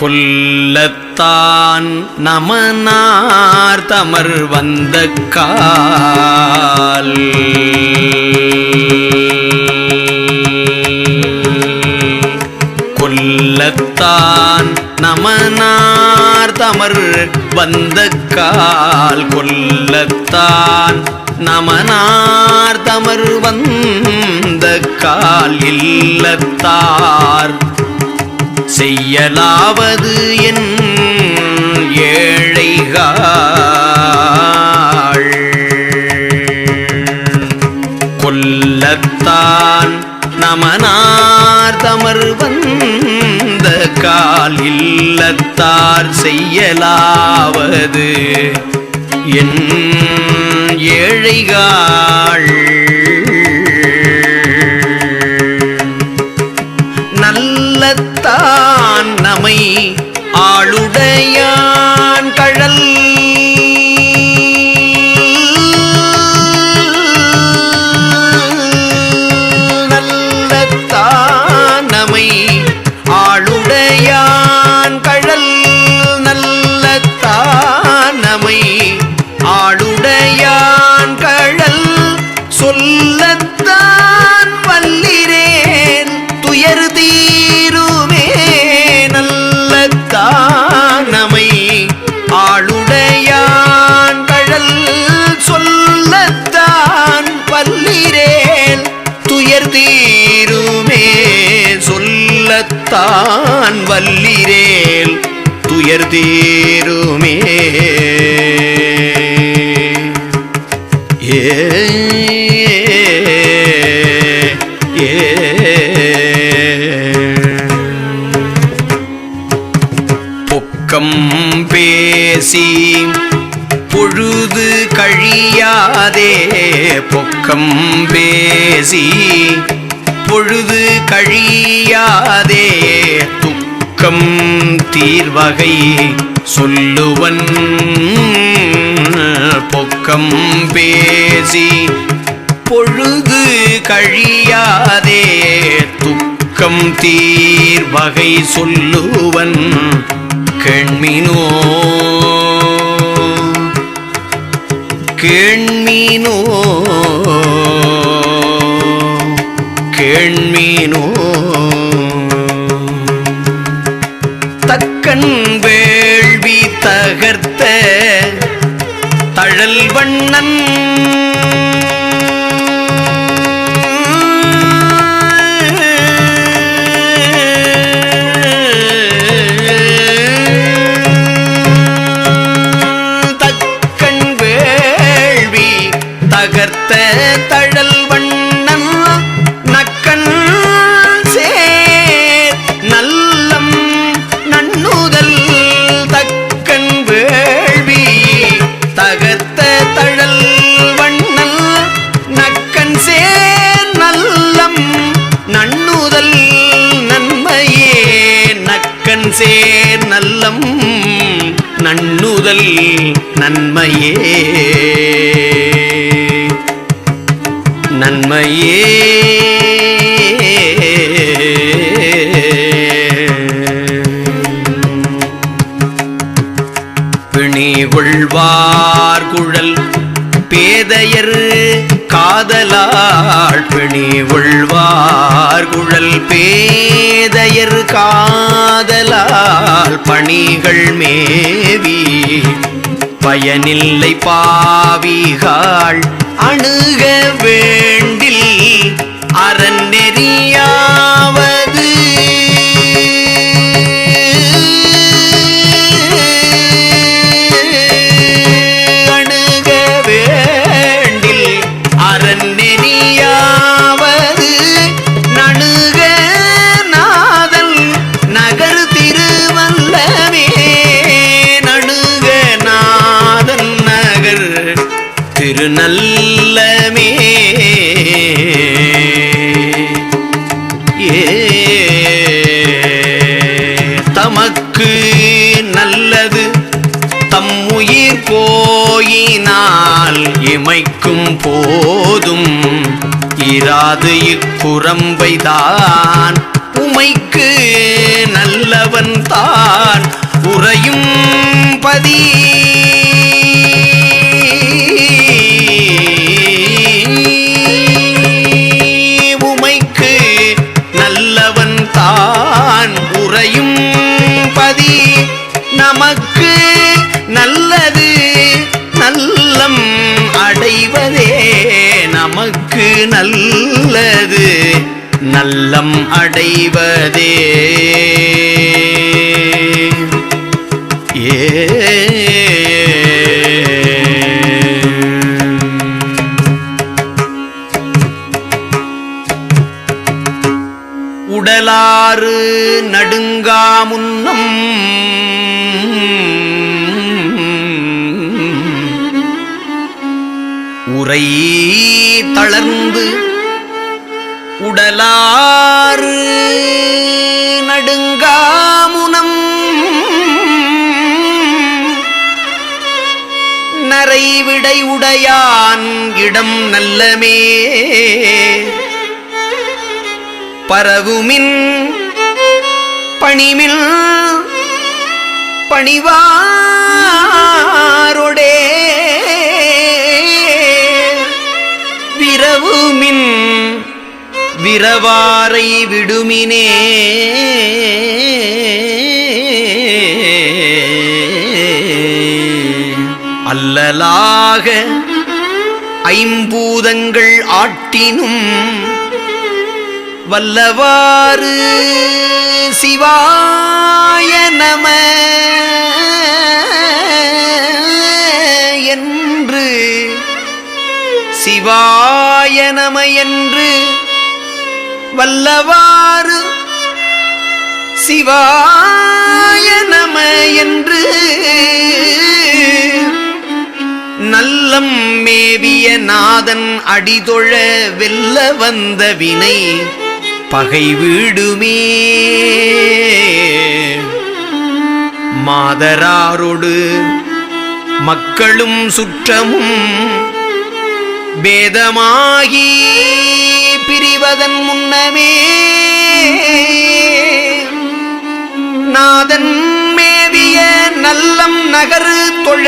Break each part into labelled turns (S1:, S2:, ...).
S1: கொல்லத்தான் நமனார் தமர் வந்த கால். கொல்லத்தான் நமனார் தமர் வந்த கால். கொல்லத்தான் நமனார் தமர் வந்த கால். இல்லத்தார் செய்யலாவது என் ஏழைகள். கொல்லத்தான் நமனார் தமர் வந்த கால் இல்லத்தார் செய்யலாவது என் ஏழைகள். தான் வல்லிரேல் துயர் தீருமே. ஏ பொக்கம் பேசி பொழுது கழியாதே. பொக்கம் பேசி பொழுது கழியாதே. துக்கம் தீர்வகை சொல்லுவன். பொக்கம் பேசி பொழுது கழியாதே. துக்கம் தீர்வகை சொல்லுவன். கெண்மினோ. கெண்மினோ. கேண்மீனோ சேர் நல்லம் நன்னுதல் நன்மையே. நன்மையே. பிணி கொள்வார் குழல் பேதையர் காதலாள். பிணி கொள்வார் குழல் பேதையர் கா பணிகள் மேவி. பயனில்லை பாவிகாள் அணுக வேண்டில் அறநெறியா போயினால் இமைக்கும் போதும். இராது இக்குரம்பைதான் உமைக்கு நல்லவன் தான். உறையும் பதி நல்லது நல்லம் அடைவதே. ஏ. உடலாறு நடுங்காமுன்னம் உரை தளர்ந்து உடலாறு நடுங்காமுனம். நரைவிடை உடையான் இடம் நல்லமே. பரவுமின் பணிமில் பணிவாரொடே. விரவாரை விடுமினே. அல்லலாக ஐம்பூதங்கள் ஆட்டினும் வல்லவாறு சிவாய நம என்று சிவாய நம என்று வல்லவாறு சிவாய நம என்று நல்லம் மேவிய நாதன் அடிதொழ வெல்ல வந்த வினை பகை வீடுமே. மாதராரோடு மக்களும் சுற்றமும் பேதமாகி பிரிவதன் முன்னமே நாதன் மேவிய நல்லம் நகரு தொழ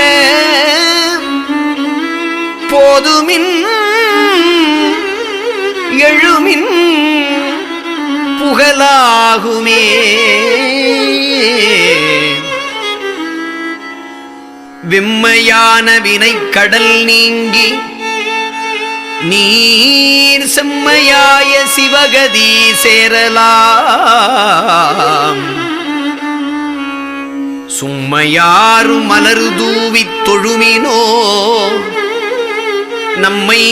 S1: போதுமின் எழுமின் புகழாகுமே. வெம்மையான கடல் நீங்கி நீர் செம்மையாய சிவகதி சேரலாம். சும்மையாறு மலரு தூவி தொழுமினோ. நம்மை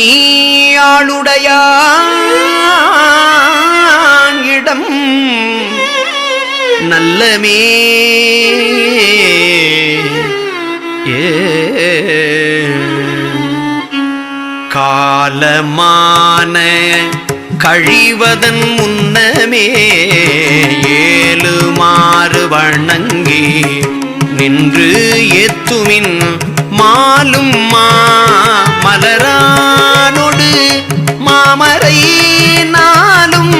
S1: ஆளுடையான் இடம் நல்லமே. ஏ காலமான கழிவதன் முன்னமே ஏழு மாறு வணங்கி நின்று ஏத்துமின் மாலும் மா மலரானொடு மாமரை நாளும்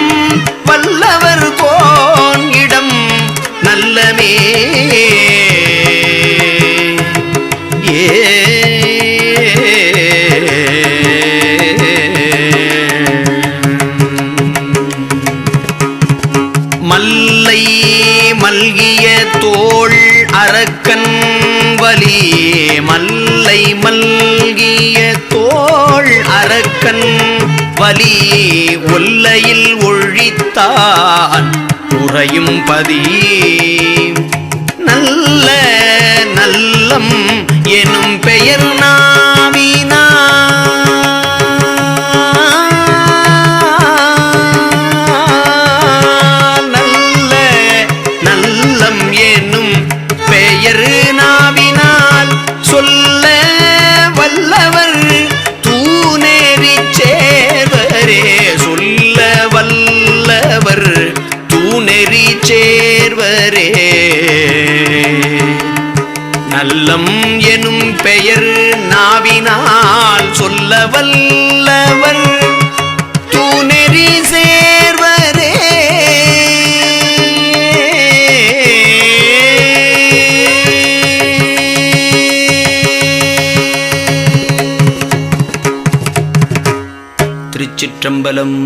S1: வல்லவர் கோன் இடம் நல்லமே கண் வலி ஒல்லையில் ஒழித்தான் உறையும் பதி. நல்ல நல்லம் எனும் பெயர் நான் திருச்சிற்றம்பலம்